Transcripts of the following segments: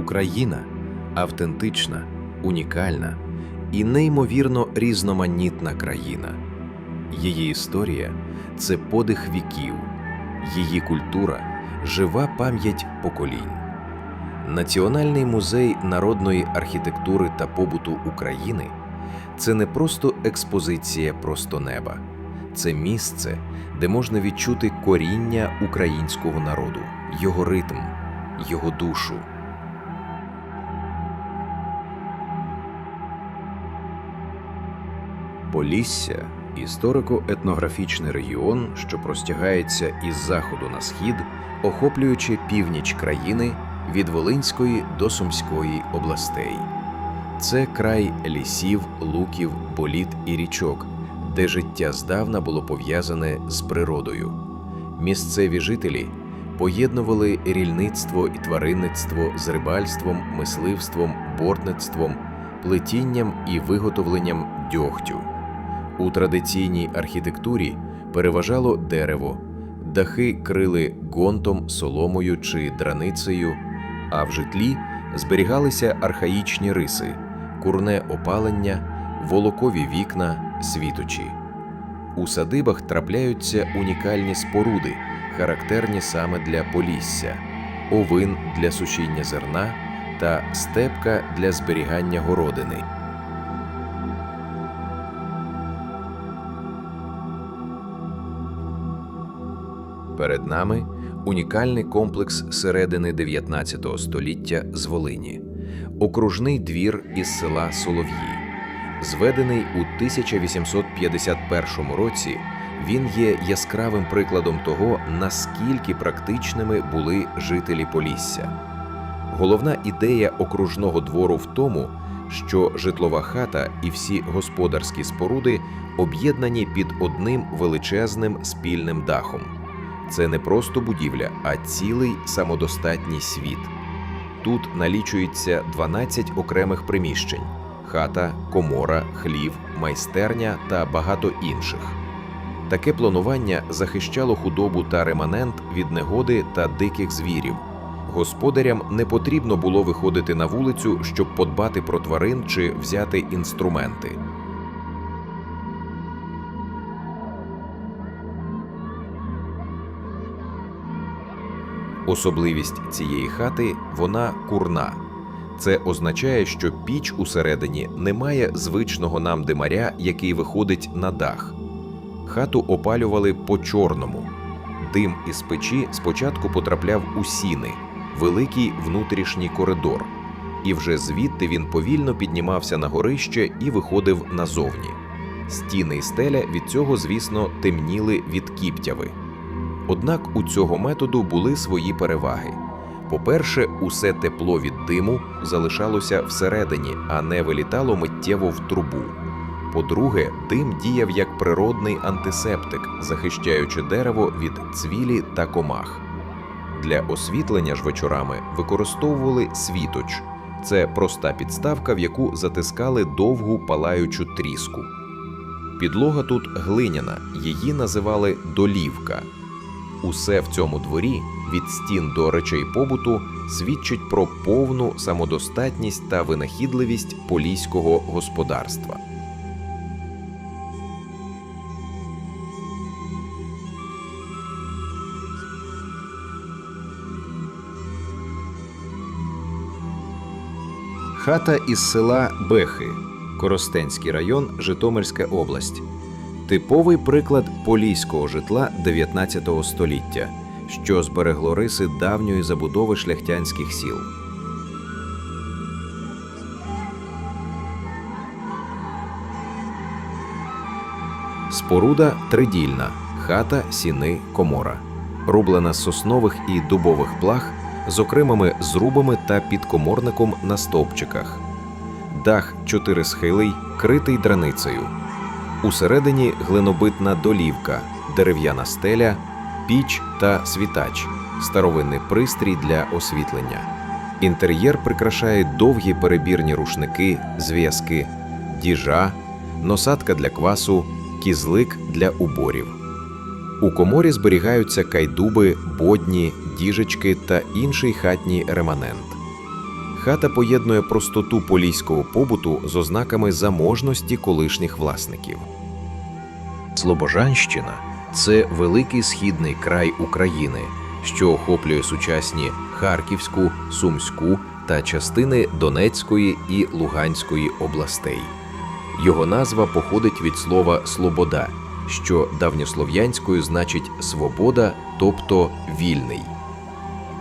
Україна автентична, унікальна і неймовірно різноманітна країна. Її історія це подих віків, її культура жива пам'ять поколінь. Національний музей народної архітектури та побуту України це не просто експозиція просто неба, це місце, де можна відчути коріння українського народу, його ритм, його душу. Полісся історико-етнографічний регіон, що простягається із заходу на схід, охоплюючи північ країни від Волинської до Сумської областей. Це край лісів, луків, боліт і річок, де життя здавна було пов'язане з природою. Місцеві жителі поєднували рільництво і тваринництво з рибальством, мисливством, бортництвом, плетінням і виготовленням дьогтю. У традиційній архітектурі переважало дерево, дахи крили гонтом, соломою чи драницею, а в житлі зберігалися архаїчні риси, курне опалення, волокові вікна, світочі. У садибах трапляються унікальні споруди, характерні саме для полісся, овин для сушіння зерна та степка для зберігання городини. Перед нами унікальний комплекс середини 19 століття з Волині, окружний двір із села Солов'ї. Зведений у 1851 році, він є яскравим прикладом того, наскільки практичними були жителі Полісся. Головна ідея окружного двору в тому, що житлова хата і всі господарські споруди об'єднані під одним величезним спільним дахом. Це не просто будівля, а цілий самодостатній світ. Тут налічується 12 окремих приміщень: хата, комора, хлів, майстерня та багато інших. Таке планування захищало худобу та реманент від негоди та диких звірів. Господарям не потрібно було виходити на вулицю, щоб подбати про тварин чи взяти інструменти. Особливість цієї хати вона курна. Це означає, що піч усередині не має звичного нам димаря, який виходить на дах. Хату опалювали по чорному. Дим із печі спочатку потрапляв у сіни, великий внутрішній коридор, і вже звідти він повільно піднімався на горище і виходив назовні. Стіни і стеля від цього, звісно, темніли від кіптяви. Однак у цього методу були свої переваги. По-перше, усе тепло від диму залишалося всередині, а не вилітало миттєво в трубу. По-друге, дим діяв як природний антисептик, захищаючи дерево від цвілі та комах. Для освітлення ж вечорами використовували світоч. Це проста підставка, в яку затискали довгу палаючу тріску. Підлога тут глиняна, її називали долівка. Усе в цьому дворі, від стін до речей побуту, свідчить про повну самодостатність та винахідливість поліського господарства. Хата із села Бехи, Коростенський район, Житомирська область. Типовий приклад поліського житла 19 століття, що зберегло риси давньої забудови шляхтянських сіл. Споруда тридільна, хата, сіни, комора, рублена з соснових і дубових плах з окремими зрубами та підкоморником на стовпчиках. Дах чотирисхилий, критий драницею. Усередині глинобитна долівка, дерев'яна стеля, піч та світач, старовинний пристрій для освітлення. Інтер'єр прикрашає довгі перебірні рушники, зв'язки, діжа, носатка для квасу, кізлик для уборів. У коморі зберігаються кайдуби, бодні, діжечки та інший хатній реманент. Хата поєднує простоту поліського побуту з ознаками заможності колишніх власників. Слобожанщина це великий східний край України, що охоплює сучасні Харківську, Сумську та частини Донецької і Луганської областей. Його назва походить від слова слобода, що давньослов'янською значить свобода, тобто вільний.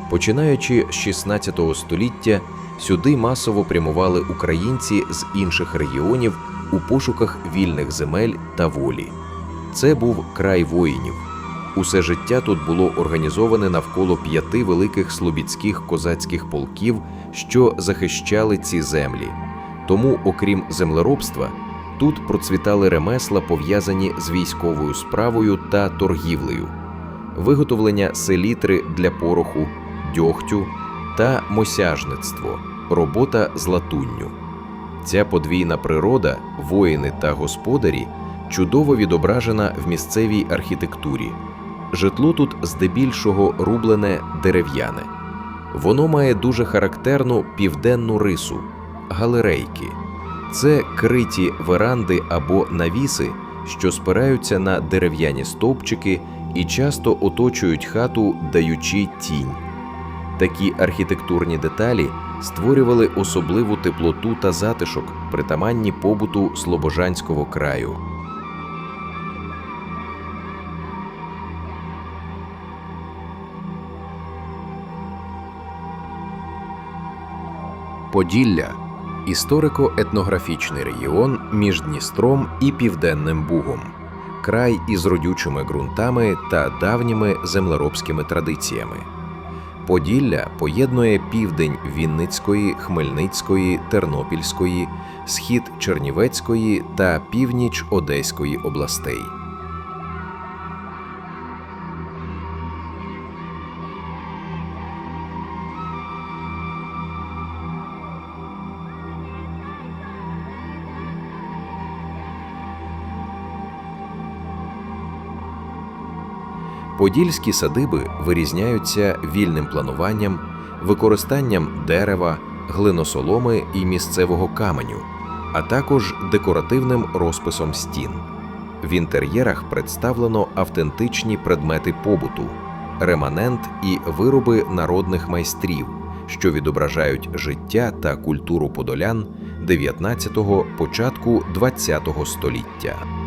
Починаючи з 16 століття, сюди масово прямували українці з інших регіонів у пошуках вільних земель та волі. Це був край воїнів. Усе життя тут було організоване навколо п'яти великих слобідських козацьких полків, що захищали ці землі. Тому, окрім землеробства, тут процвітали ремесла, пов'язані з військовою справою та торгівлею, виготовлення селітри для пороху, дьогтю та мосяжництво, робота з латунню. Ця подвійна природа, воїни та господарі чудово відображена в місцевій архітектурі. Житло тут здебільшого рублене дерев'яне. Воно має дуже характерну південну рису галерейки. Це криті веранди або навіси, що спираються на дерев'яні стовпчики і часто оточують хату, даючи тінь. Такі архітектурні деталі створювали особливу теплоту та затишок, притаманні побуту Слобожанського краю. Поділля історико-етнографічний регіон між Дністром і Південним Бугом, край із родючими ґрунтами та давніми землеробськими традиціями. Поділля поєднує південь Вінницької, Хмельницької, Тернопільської, схід Чернівецької та північ Одеської областей. Подільські садиби вирізняються вільним плануванням, використанням дерева, глиносоломи і місцевого каменю, а також декоративним розписом стін. В інтер'єрах представлено автентичні предмети побуту, реманент і вироби народних майстрів, що відображають життя та культуру подолян 19-го, початку 20-го століття.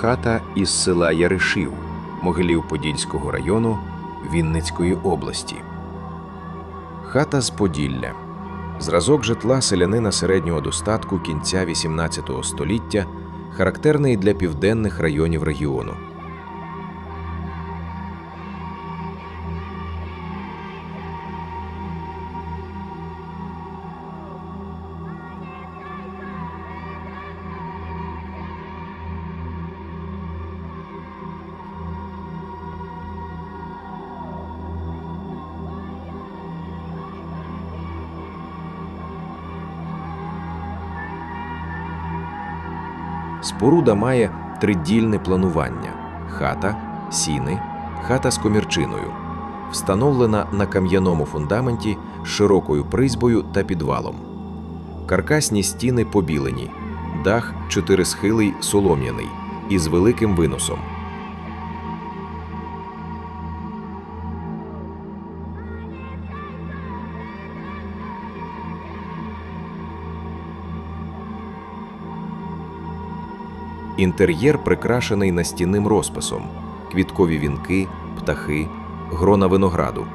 Хата із села Яришів, Могилів Подільського району Вінницької області. Хата з Поділля. Зразок житла селянина середнього достатку кінця XVIII століття, характерний для південних районів регіону. Споруда має тридільне планування: хата, сіни, хата з комірчиною, встановлена на кам'яному фундаменті з широкою призьбою та підвалом. Каркасні стіни побілені, дах чотирисхилий солом'яний із великим виносом. Інтер'єр прикрашений настінним розписом: квіткові вінки, птахи, грона винограду.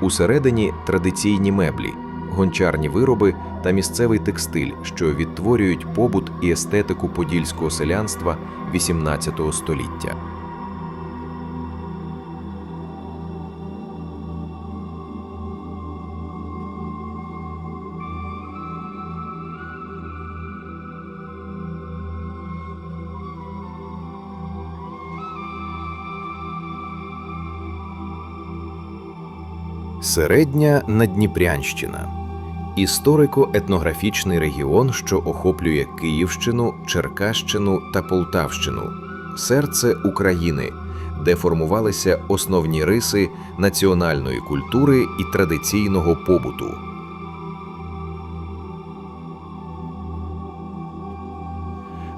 Усередині традиційні меблі, гончарні вироби та місцевий текстиль, що відтворюють побут і естетику подільського селянства XVIII століття. Середня Надніпрянщина історико-етнографічний регіон, що охоплює Київщину, Черкащину та Полтавщину, серце України, де формувалися основні риси національної культури і традиційного побуту.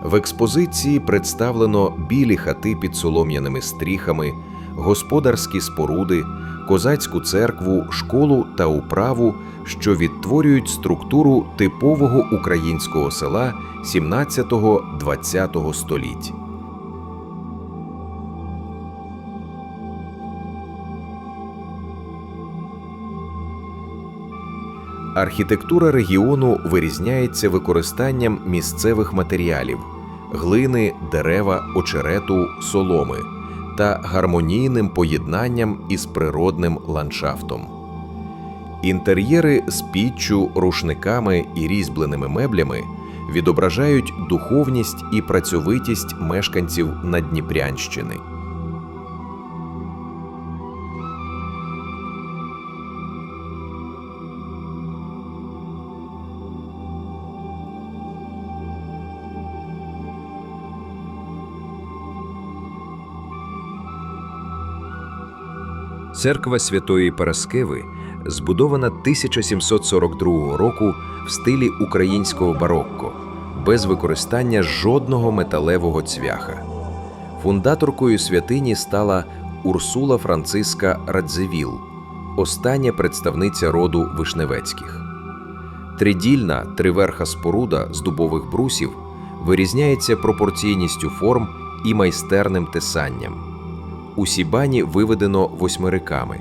В експозиції представлено білі хати під солом'яними стріхами, господарські споруди, козацьку церкву, школу та управу, що відтворюють структуру типового українського села 17-20 століть. Архітектура регіону вирізняється використанням місцевих матеріалів глини, дерева, очерету, соломи та гармонійним поєднанням із природним ландшафтом. Інтер'єри з піччю, рушниками і різьбленими меблями відображають духовність і працьовитість мешканців Надніпрянщини. Церква Святої Параскеви збудована 1742 року в стилі українського барокко, без використання жодного металевого цвяха. Фундаторкою святині стала Урсула Франциска Радзивіл, остання представниця роду Вишневецьких. Тридільна триверха споруда з дубових брусів вирізняється пропорційністю форм і майстерним тесанням. Усі бані виведено восьмириками,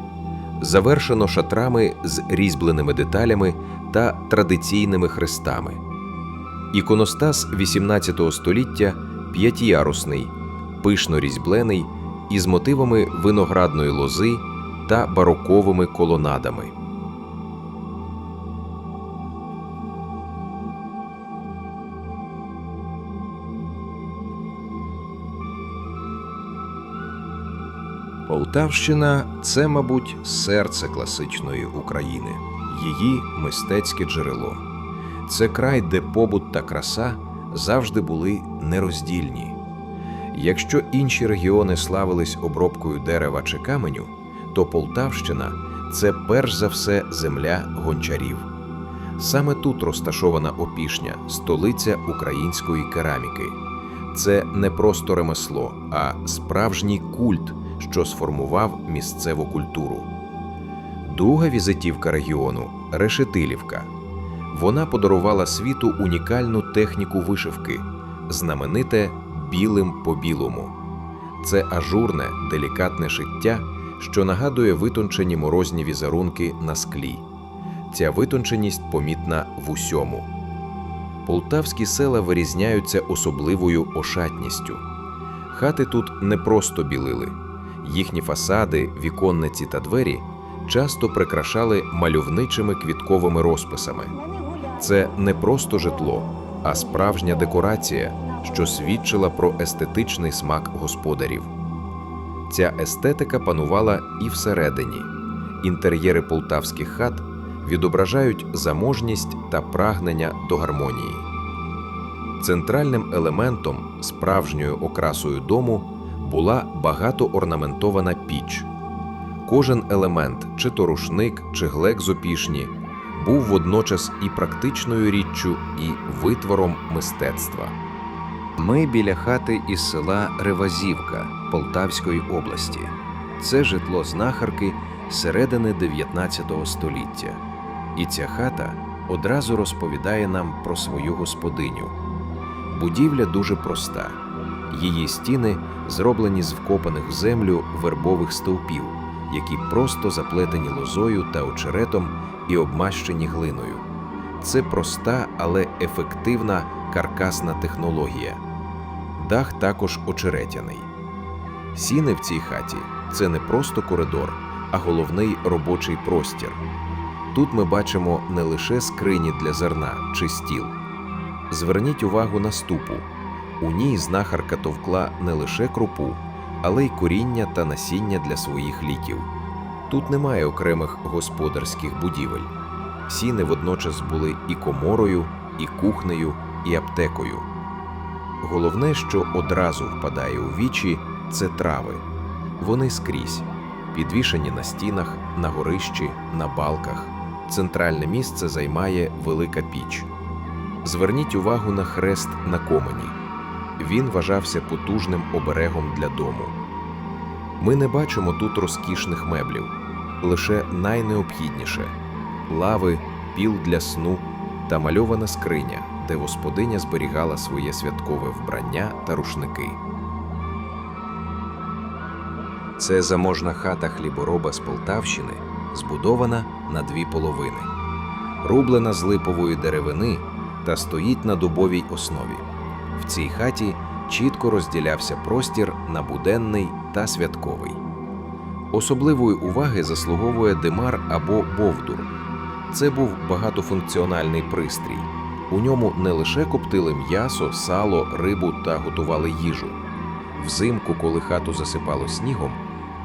завершено шатрами з різьбленими деталями та традиційними хрестами. Іконостас XVIII століття п'ятиярусний, пишно різьблений із мотивами виноградної лози та бароковими колонадами. Полтавщина це, мабуть, серце класичної України, її мистецьке джерело. Це край, де побут та краса завжди були нероздільні. Якщо інші регіони славились обробкою дерева чи каменю, то Полтавщина це перш за все земля гончарів. Саме тут розташована опішня, столиця української кераміки. Це не просто ремесло, а справжній культ що сформував місцеву культуру. Друга візитівка регіону Решетилівка. Вона подарувала світу унікальну техніку вишивки, знамените білим по білому. Це ажурне, делікатне шиття, що нагадує витончені морозні візерунки на склі. Ця витонченість помітна в усьому. Полтавські села вирізняються особливою ошатністю. Хати тут не просто білили. Їхні фасади, віконниці та двері часто прикрашали мальовничими квітковими розписами. Це не просто житло, а справжня декорація, що свідчила про естетичний смак господарів. Ця естетика панувала і всередині. Інтер'єри полтавських хат відображають заможність та прагнення до гармонії. Центральним елементом, справжньою окрасою дому була багато орнаментована піч. Кожен елемент, чи то рушник, чи глек з опішні, був водночас і практичною річчю, і витвором мистецтва. Ми біля хати із села Ревазівка Полтавської області. Це житло знахарки середини 19 століття. І ця хата одразу розповідає нам про свою господиню. Будівля дуже проста. Її стіни зроблені з вкопаних в землю вербових стовпів, які просто заплетені лозою та очеретом і обмащені глиною. Це проста, але ефективна каркасна технологія. Дах також очеретяний. Сіни в цій хаті це не просто коридор, а головний робочий простір. Тут ми бачимо не лише скрині для зерна чи стіл. Зверніть увагу на ступу. У ній знахарка товкла не лише крупу, але й коріння та насіння для своїх ліків. Тут немає окремих господарських будівель. Сіни водночас були і коморою, і кухнею, і аптекою. Головне, що одразу впадає у вічі, це трави. Вони скрізь, підвішені на стінах, на горищі, на балках. Центральне місце займає велика піч. Зверніть увагу на хрест на комені. Він вважався потужним оберегом для дому. Ми не бачимо тут розкішних меблів, лише найнеобхідніше лави, піл для сну та мальована скриня, де господиня зберігала своє святкове вбрання та рушники. Це заможна хата хлібороба з Полтавщини, збудована на дві половини, рублена з липової деревини та стоїть на дубовій основі. В цій хаті чітко розділявся простір на буденний та святковий. Особливої уваги заслуговує димар або бовдур. Це був багатофункціональний пристрій. У ньому не лише коптили м'ясо, сало, рибу та готували їжу. Взимку, коли хату засипало снігом,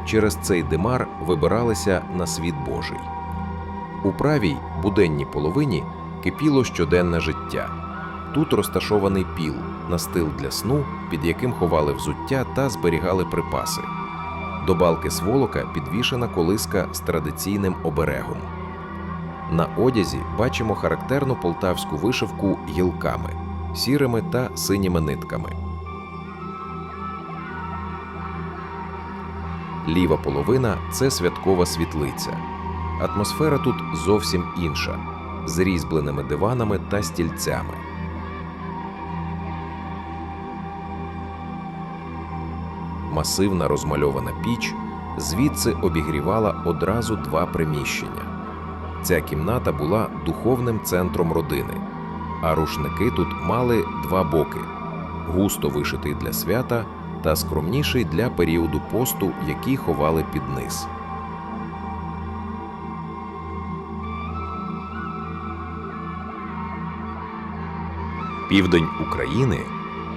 через цей димар вибиралися на світ Божий. У правій буденній половині кипіло щоденне життя. Тут розташований піл, настил для сну, під яким ховали взуття та зберігали припаси. До балки сволока підвішена колиска з традиційним оберегом. На одязі бачимо характерну полтавську вишивку гілками, сірими та синіми нитками. Ліва половина це святкова світлиця. Атмосфера тут зовсім інша, з різьбленими диванами та стільцями. Масивна розмальована піч звідси обігрівала одразу два приміщення. Ця кімната була духовним центром родини, а рушники тут мали два боки: густо вишитий для свята та скромніший для періоду посту, який ховали під низ. Південь України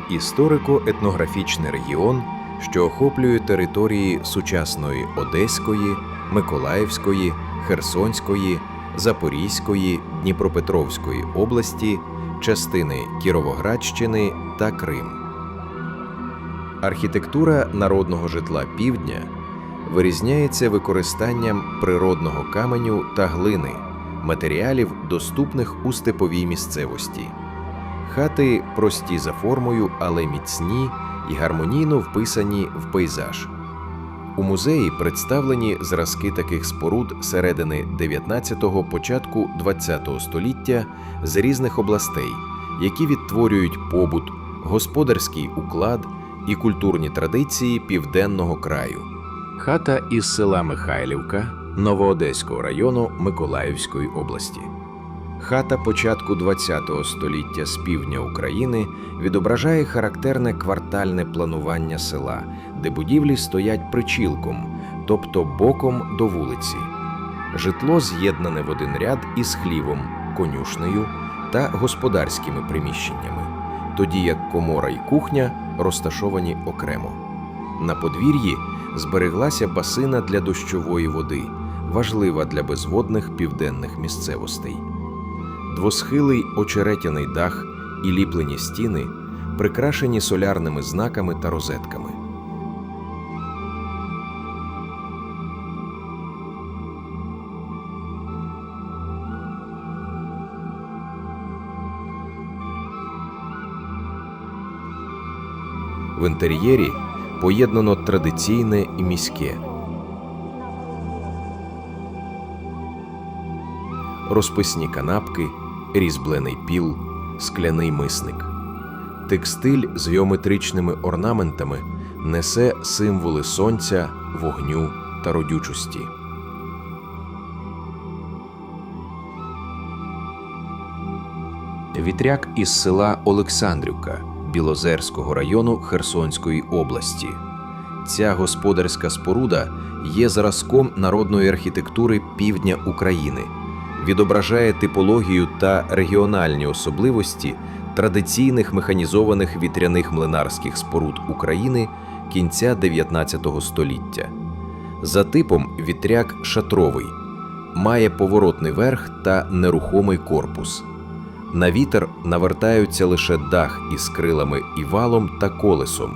історико-етнографічний регіон, що охоплює території сучасної Одеської, Миколаївської, Херсонської, Запорізької, Дніпропетровської області, частини Кіровоградщини та Крим. Архітектура народного житла півдня вирізняється використанням природного каменю та глини, матеріалів, доступних у степовій місцевості. Хати прості за формою, але міцні і гармонійно вписані в пейзаж. У музеї представлені зразки таких споруд середини 19-го, початку 20-го століття з різних областей, які відтворюють побут, господарський уклад і культурні традиції південного краю. Хата із села Михайлівка Новоодеського району Миколаївської області. Хата початку ХХ століття з півдня України відображає характерне квартальне планування села, де будівлі стоять причілком, тобто боком до вулиці. Житло з'єднане в один ряд із хлівом, конюшнею та господарськими приміщеннями, тоді як комора і кухня розташовані окремо. На подвір'ї збереглася басина для дощової води, важлива для безводних південних місцевостей. Двосхилий очеретяний дах і ліплені стіни прикрашені солярними знаками та розетками. В інтер'єрі поєднано традиційне і міське. розписні канапки, різьблений піл, скляний мисник. Текстиль з геометричними орнаментами несе символи сонця, вогню та родючості. Вітряк із села Олександрівка Білозерського району Херсонської області. Ця господарська споруда є зразком народної архітектури півдня України відображає типологію та регіональні особливості традиційних механізованих вітряних млинарських споруд України кінця 19 століття. За типом вітряк шатровий, має поворотний верх та нерухомий корпус. На вітер навертаються лише дах із крилами і валом та колесом.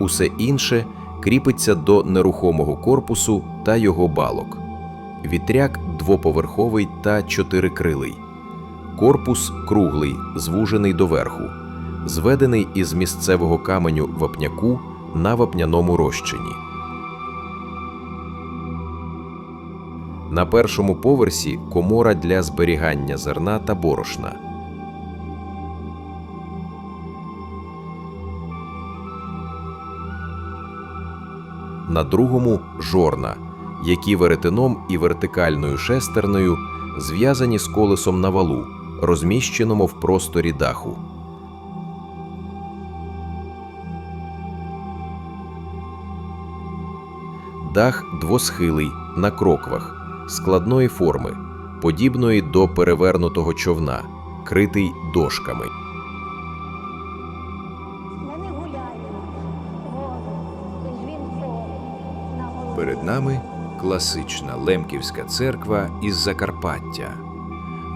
Усе інше кріпиться до нерухомого корпусу та його балок. Вітряк двоповерховий та чотирикрилий. Корпус круглий, звужений доверху, зведений із місцевого каменю вапняку на вапняному розчині. На першому поверсі комора для зберігання зерна та борошна. На другому жорна, які веретеном і вертикальною шестерною зв'язані з колесом на валу, розміщеному в просторі даху. Дах двосхилий на кроквах, складної форми, подібної до перевернутого човна, критий дошками. Перед нами класична лемківська церква із Закарпаття.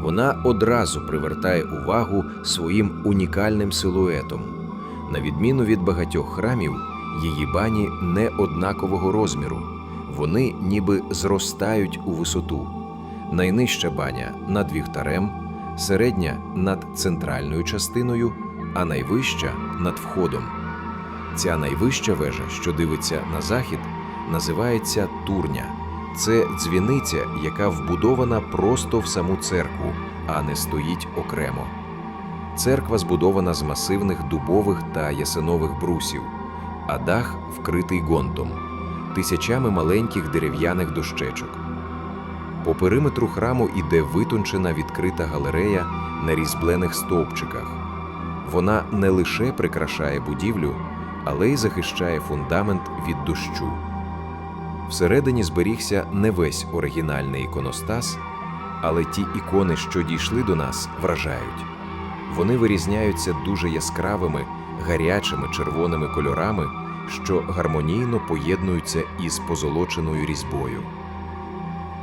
Вона одразу привертає увагу своїм унікальним силуетом. На відміну від багатьох храмів, її бані не однакового розміру. Вони ніби зростають у висоту. Найнижча баня над вівтарем, середня над центральною частиною, а найвища над входом. Ця найвища вежа, що дивиться на захід, називається турня. Це дзвіниця, яка вбудована просто в саму церкву, а не стоїть окремо. Церква збудована з масивних дубових та ясенових брусів, а дах вкритий гонтом, тисячами маленьких дерев'яних дощечок. По периметру храму іде витончена відкрита галерея на різьблених стовпчиках. Вона не лише прикрашає будівлю, але й захищає фундамент від дощу. Всередині зберігся не весь оригінальний іконостас, але ті ікони, що дійшли до нас, вражають. Вони вирізняються дуже яскравими, гарячими червоними кольорами, що гармонійно поєднуються із позолоченою різьбою.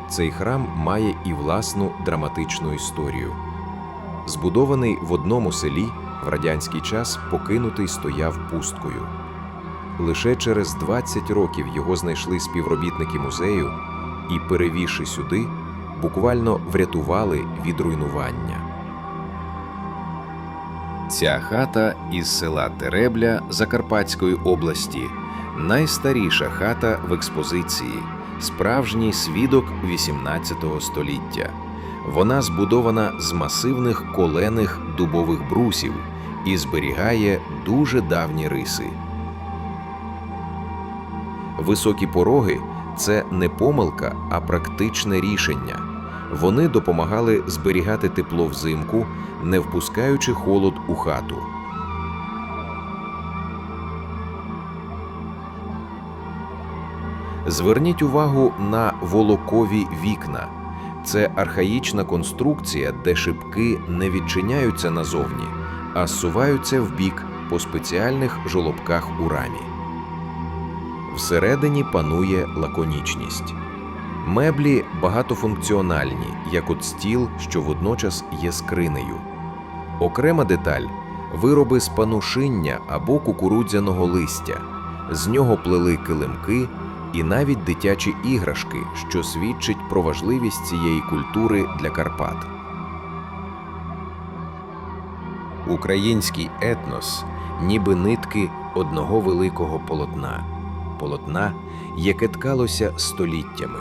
Цей храм має і власну драматичну історію. Збудований в одному селі, в радянський час покинутий стояв пусткою. Лише через 20 років його знайшли співробітники музею і, перевівши сюди, буквально врятували від руйнування. Ця хата із села Теребля Закарпатської області найстаріша хата в експозиції, справжній свідок XVIII століття. Вона збудована з масивних колених дубових брусів і зберігає дуже давні риси. Високі пороги це не помилка, а практичне рішення. Вони допомагали зберігати тепло взимку, не впускаючи холод у хату. Зверніть увагу на волокові вікна. Це архаїчна конструкція, де шибки не відчиняються назовні, а зсуваються вбік по спеціальних жолобках у рамі. Всередині панує лаконічність. Меблі багатофункціональні, як от стіл, що водночас є скринею. Окрема деталь вироби з панушиння або кукурудзяного листя. З нього плели килимки і навіть дитячі іграшки, що свідчить про важливість цієї культури для Карпат. Український етнос ніби нитки одного великого полотна, полотна, яке ткалося століттями,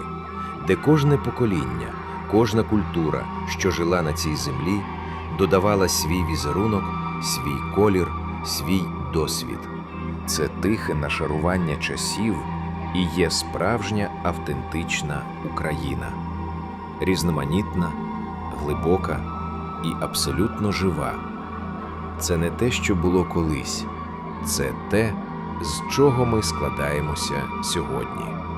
де кожне покоління, кожна культура, що жила на цій землі, додавала свій візерунок, свій колір, свій досвід. Це тихе нашарування часів і є справжня автентична Україна, різноманітна, глибока і абсолютно жива. Це не те, що було колись, це те, з чого ми складаємося сьогодні.